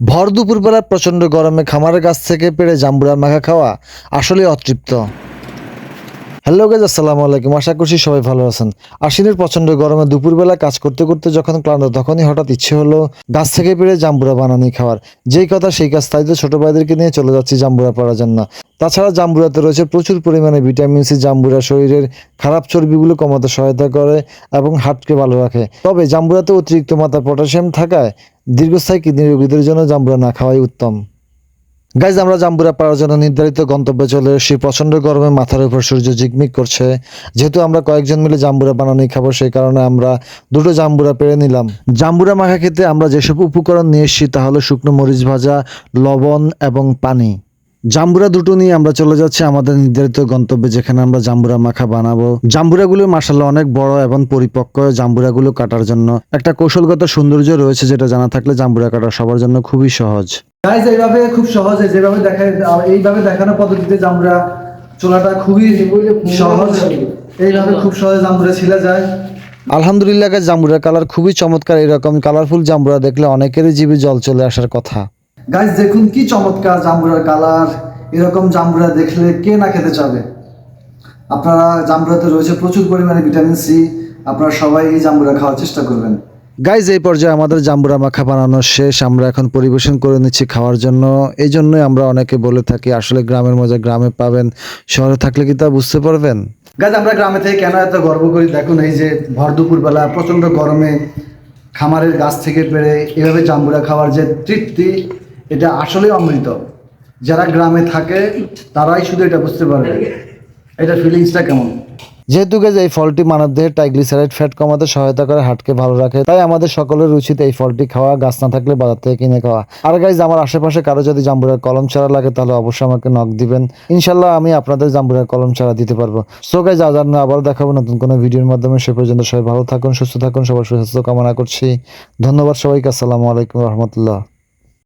ভর দুপুরবেলা প্রচণ্ড গরমে খামারের কাছ থেকে পেড়ে জাম্বুরা মাখা খাওয়া আসলে অতৃপ্ত। হ্যালো গাইজ আসসালামু আলাইকুম। আশা করছি সবাই ভালো আছেন। আশ্বিনের প্রচণ্ড গরমে দুপুরবেলা কাজ করতে করতে যখন ক্লান্ত, তখনই হঠাৎ ইচ্ছে হলো গাছ থেকে পেড়ে জাম্বুরা বানানি খাওয়ার। যেই কথা, সেই কাজ তাই তো ছোট ভাইদেরকে নিয়ে চলে যাচ্ছি জাম্বুরা পড়ার জন্য। তাছাড়া জাম্বুরাতে রয়েছে প্রচুর পরিমাণে ভিটামিন সি, জাম্বুরা শরীরের খারাপ চর্বিগুলো কমাতে সহায়তা করে এবং হার্টকে ভালো রাখে। তবে জাম্বুরাতে অতিরিক্ত মাত্রা পটাশিয়াম থাকায় দীর্ঘস্থায়ী কিডনি রোগীদের জন্য জাম্বুরা না খাওয়াই উত্তম। গাইজ, আমরা জাম্বুরা পাওয়ার জন্য নির্ধারিত গন্তব্যে চলে এসেছি। প্রচণ্ড গরমে মাথার উপর সূর্য ঝিকমিক করছে। যেহেতু আমরা কয়েকজন মিলে জাম্বুরা বানানোই খাব, সেই কারণে আমরা দুটো জাম্বুরা পেরে নিলাম। জাম্বুরা মাখা খেতে আমরা যেসব উপকরণ নিয়ে এসেছি, তা হলো শুকনো মরিচ ভাজা, লবণ এবং পানি। জাম্বুরা দুটো নিয়ে আমরা চলে যাচ্ছি আমাদের নির্ধারিত গন্তব্যে যেখানে আমরা জাম্বুরা মাখা বানাবো। জাম্বুরাগুলো মাসাল্লাহ অনেক বড় এবং পরিপক্ক। জাম্বুরাগুলো কাটার জন্য একটা কৌশলগত সৌন্দর্য রয়েছে যেটা জানা থাকলে জাম্বুরা কাটা সবার জন্য খুবই সহজ। গাইজ এইভাবে খুব সহজে যেভাবে দেখা এইভাবে দেখানো পদ্ধতিতে যে আমরা চোলাটা খুবই সহজ। এইভাবে খুব সহজে আমরা ছিলা যায়। আলহামদুলিল্লাহ গাছ জাম্বুরার কালার খুবই চমৎকার এরকম কালারফুল জাম্বুরা দেখলে অনেকেরই জিভে জল চলে আসার কথা। গাইজ দেখুন কি চমৎকার জাম্বুরার কালার। এরকম জাম্বুরা দেখলে কে না খেতে চাবে? আপনারা জাম্বুরাতে রয়েছে প্রচুর পরিমাণে ভিটামিন সি। আপনারা সবাই এই জাম্বুরা খাওয়ার চেষ্টা করবেন। গাইজ এই পর্যায়ে আমাদের জাম্বুরা মাখা বানানো শেষ। আমরা এখন পরিবেশন করে নিচ্ছি খাওয়ার জন্য। এই জন্যই আমরা অনেকে বলে থাকি আসলে গ্রামের মজা গ্রামে পাবেন। শহরে থাকলে কি তা বুঝতে পারবেন? গাছ আমরা গ্রামে থেকে কেন এত গর্ব করি? দেখুন এই যে ভর দুপুরবেলা প্রচণ্ড গরমে খামারের গাছ থেকে পেড়ে এভাবে জাম্বুরা খাওয়ার যে তৃপ্তি এটা আসলেই অমৃত। যারা গ্রামে থাকে, তারাই শুধু এটা বুঝতে পারবে। এটা ফিলিংসটা কেমন? যেহেতু গাছ এই ফলটি মানবদেহের ট্রাইগ্লিসারাইড ফ্যাট কমাতে সহায়তা করে হার্টকে ভালো রাখে, তাই আমাদের সকলের উচিত এই ফলটি খাওয়া, গাছ না থাকলে বাজার থেকে কিনে খাওয়া। আর গাইজ আমার আশেপাশে কারও যদি জাম্বুরার কলম চারা লাগে, তাহলে অবশ্যই আমাকে নক দিবেন। ইনশাল্লাহ আমি আপনাদের জাম্বুরার কলম চারা দিতে পারব। সো গাইজ আজ না আবার দেখাবো নতুন কোনো ভিডিওর মাধ্যমে। সে পর্যন্ত সবাই ভালো থাকুন, সুস্থ থাকুন, সবার সুস্বাস্থ্য কামনা করছি। ধন্যবাদ সবাইকে, আসসালামু আলাইকুম রহমতুল্লাহ।